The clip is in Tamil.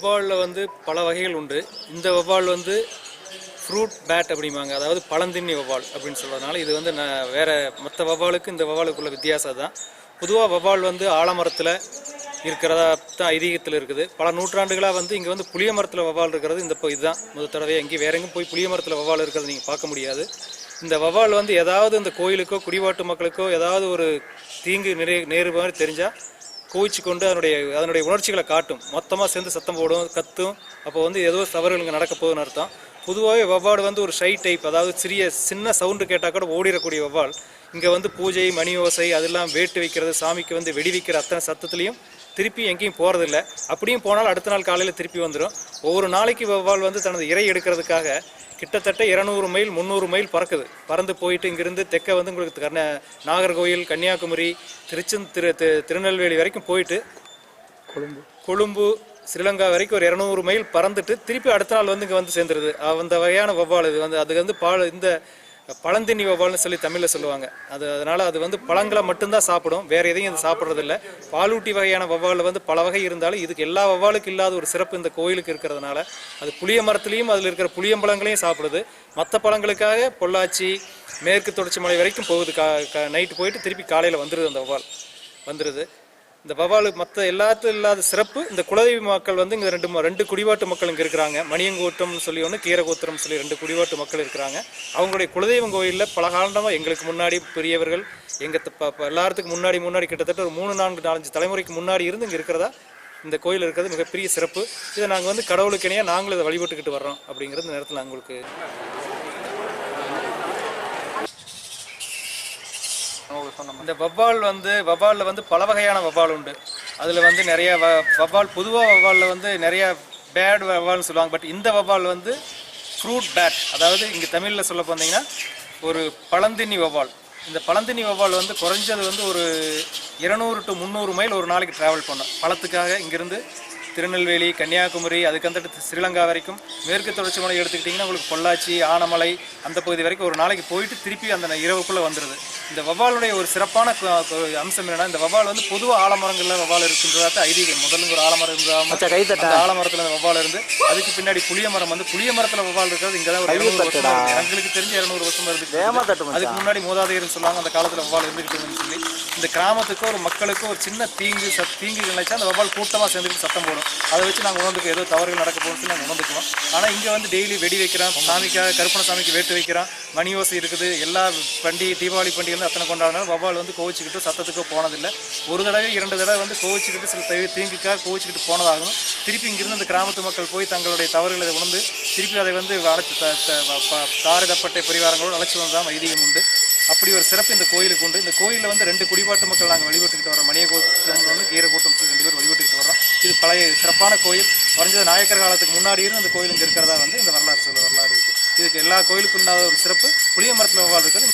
வவ்வாலில் வந்து பல வகைகள் உண்டு. இந்த வவ்வால் வந்து ஃப்ரூட் பேட் அப்படிம்பாங்க. அதாவது பழந்தின்னி வவ்வால் அப்படின்னு சொல்றதுனால இது வந்து நான் வேறு மற்ற வவ்வாலுக்கு இந்த வவ்வாலுக்குள்ள வித்தியாசம் தான் பொதுவாக வவ்வால் வந்து ஆலமரத்தில் இருக்கிறதா தான் ஐதீகத்தில் இருக்குது. பல நூற்றாண்டுகளாக வந்து இங்கே வந்து புளிய மரத்தில் வவ்வால் இருக்கிறது. இந்த இப்போ இதுதான். முதல் தடவை எங்கேயும் வேற எங்கேயும் போய் புளிய மரத்தில் வவ்வால் இருக்கிறது நீங்கள் பார்க்க முடியாது. இந்த வவ்வால் வந்து ஏதாவது இந்த கோயிலுக்கோ குடிவாட்டு மக்களுக்கோ ஏதாவது ஒரு தீங்கு நிறைய நேரு மாதிரி தெரிஞ்சால் கோவிச்சு கொண்டு அதனுடைய அதனுடைய உணர்ச்சிகளை காட்டும். மொத்தமாக சேர்ந்து சத்தம் போடும் கத்தும். அப்போ வந்து ஏதோ தவறுகள் இங்கே நடக்க போகுதுன்னு அர்த்தம். பொதுவாகவே வவ்வாடு வந்து ஒரு ஷை டைப் அதாவது சிறிய சின்ன சவுண்டு கேட்டால் கூட ஓடிடக்கூடிய வவ்வால் இங்கே வந்து பூஜை மணி ஓசை அதெல்லாம் வேட்டு வைக்கிறது சாமிக்கு வந்து வெடி வைக்கிற அத்தனை சத்தத்துலேயும் திருப்பி எங்கேயும் போகிறதில்ல அப்படியும் போனால் அடுத்த நாள் காலையில் திருப்பி வந்துடும் ஒவ்வொரு நாளைக்கு வவ்வால் வந்து தனது இறை எடுக்கிறதுக்காக கிட்டத்தட்ட இரநூறு மைல் முந்நூறு மைல் பறக்குது. பறந்து போயிட்டு இங்கிருந்து தெற்க வந்து உங்களுக்கு கர்ண நாகர்கோயில் கன்னியாகுமரி திருச்செந் திரு திருநெல்வேலி வரைக்கும் போயிட்டு கொழும்பு. கொழும்பு ஸ்ரீலங்கா வரைக்கும் ஒரு இரநூறு மைல் பறந்துட்டு திருப்பி அடுத்த நாள் வந்து இங்கே வந்து சேர்ந்துருது. அந்த வகையான வவ்வால் இது வந்து அது வந்து பால் இந்த பழந்தின்னி வவ்வால்னு சொல்லி தமிழில் சொல்லுவாங்க. அது அதனால் அது வந்து பழங்களை மட்டும்தான் சாப்பிடும் வேறு எதையும் அது சாப்பிட்றதில்ல. பாலூட்டி வகையான வவ்வாலில் வந்து பல வகை இருந்தாலும் இதுக்கு எல்லா வவ்வாலுக்கும் இல்லாத ஒரு சிறப்பு இந்த கோயிலுக்கு இருக்கிறதுனால அது புளிய மரத்துலேயும் அதில் இருக்கிற புளியம்பழங்களையும் சாப்பிடுது. மற்ற பழங்களுக்காக பொள்ளாச்சி மேற்கு தொடர்ச்சி மலை வரைக்கும் போகுது. கா நைட்டு போயிட்டு திருப்பி காலையில் வந்துடுது அந்த வவ்வால் வந்துடுது இந்த பவாலு மற்ற எல்லாத்துக்கும் இல்லாத சிறப்பு இந்த குலதெய்வ மக்கள் வந்து இங்கே ரெண்டு ரெண்டு குடிவாட்டு மக்கள் இங்கே இருக்கிறாங்க. மணியங்கோட்டம்னு சொல்லி ஒன்று கீரகோத்திரம் சொல்லி ரெண்டு குடிவாட்டு மக்கள் இருக்கிறாங்க. அவங்களுடைய குலதெய்வம் கோயிலில் பல காலமாக எங்களுக்கு முன்னாடி பெரியவர்கள் எங்கள் எல்லாத்துக்கும் முன்னாடி முன்னாடி கிட்டத்தட்ட ஒரு மூணு நான்கு நாலஞ்சு தலைமுறைக்கு முன்னாடி இருந்து இங்கே இருக்கிறதா இந்த கோயில் இருக்கிறது மிகப்பெரிய சிறப்பு. இதை நாங்கள் வந்து கடவுளுக்கு இணையாக நாங்களும் இதை வழிபட்டுக்கிட்டு வர்றோம் அப்படிங்கிறது நேரத்தில் உங்களுக்கு இந்த வவ்வால் வந்து வவ்வாலில் வந்து பல வகையான வவ்வால் உண்டு. அதில் வந்து நிறைய வ வவ்வால் பொதுவாக வவ்வாலில் வந்து நிறைய பேட் வவ்வால்னு சொல்லுவாங்க. பட் இந்த வவ்வால் வந்து ஃப்ரூட் பேட் அதாவது இங்கே தமிழில் சொல்ல போனீங்கன்னா ஒரு பழந்தின்னி வவ்வால். இந்த பழந்தினி வவ்வால் வந்து குறைஞ்சது வந்து ஒரு இருநூறு டு முந்நூறு மைல் ஒரு நாளைக்கு ட்ராவல் பண்ணும். பழத்துக்காக இங்கேருந்து திருநெல்வேலி கன்னியாகுமரி அதுக்கு வந்துட்டு ஸ்ரீலங்கா வரைக்கும் மேற்கு தொடர்ச்சி மலை எடுத்துக்கிட்டிங்கன்னா உங்களுக்கு பொள்ளாச்சி ஆனமலை அந்த பகுதி வரைக்கும் ஒரு நாளைக்கு போயிட்டு திருப்பி அந்த இரவுக்குள்ளே வந்துடுது இந்த வவ்வாலுடைய ஒரு சிறப்பான அம்சம் என்னன்னா இந்த வவ்வால் வந்து பொதுவாக ஆலமரங்களில் வவ்வால் இருக்கின்றதா ஐதீகம். முதல்ல ஒரு ஆலமரம் இருந்தால் ஆலமரத்துல அந்த வவ்வால் இருந்து அதுக்கு பின்னாடி புளிய மரம் வந்து புளிய மரத்துல வவ்வால் இருக்கிறது இங்க தான் ஒரு இருநூறு வருஷமா. எங்களுக்கு தெரிஞ்ச இருநூறு வருஷமா இருக்கு அதுக்கு முன்னாடி மூதாதையர் சொல்லுவாங்க அந்த காலத்துல வவ்வால் இருந்துகிட்டுன்னு சொல்லி இந்த கிராமத்துக்கு ஒரு மக்களுக்கு ஒரு சின்ன தீங்கு சத் தீங்கு நினைச்சா அந்த வவ்வால் கூட்டமா சேர்ந்துட்டு சத்தம் போடும். அதை வச்சு நாங்கள் உணர்ந்துக்கு ஏதோ தவறுகள் நடக்க போகுதுன்னு நாங்கள் உணர்ந்துக்குவோம். ஆனால் இங்கே வந்து டெய்லி வெடி வைக்கிறோம் சாமிக்காக கருப்பண சாமிக்கு வேட்டு வைக்கிறோம் மணி ஓசை இருக்குது எல்லா பண்டிகை தீபாவளி பண்டிகை வந்து அத்தனை கொண்டாடினாலும் வவ்வால் வந்து கோவிச்சுக்கிட்டு சத்தத்துக்கோ போனதில்லை. ஒரு தடவை இரண்டு தடவை வந்து கோவிச்சுக்கிட்டு சில தீ- தீங்குக்காக கோவிச்சுக்கிட்டு போனதாகவும் திருப்பி இங்கிருந்து அந்த கிராமத்து மக்கள் போய் தங்களுடைய தவறுகளை உணர்ந்து திருப்பி அதை வந்து அழைச்சி த- பரிவாரங்களோடு அழைச்சி வந்ததான் ஐதீகம் உண்டு. அப்படி ஒரு சிறப்பு இந்த கோயிலுக்கு உண்டு. இந்த கோயிலில் வந்து ரெண்டு குடிபாட்டு மக்கள் நாங்கள் வழிபட்டுக்கிட்டு வரோம். மணிய கோட்டம் வந்து கீரை கூட்டம் ரெண்டு பேர் வழிபட்டுக்கிட்டு இது பழைய சிறப்பான கோயில். வரைஞ்சது நாயக்கர் காலத்துக்கு முன்னாடியும் அந்த இந்த கோயில் இங்கே இருக்கிறதா வந்து இந்த வரலாறு சொல்ல வரலாறு இருக்குது இதுக்கு எல்லா கோயிலுக்கும் இல்லாத ஒரு சிறப்பு. புளிய மரத்தில் வவ்வால் இருக்கிறது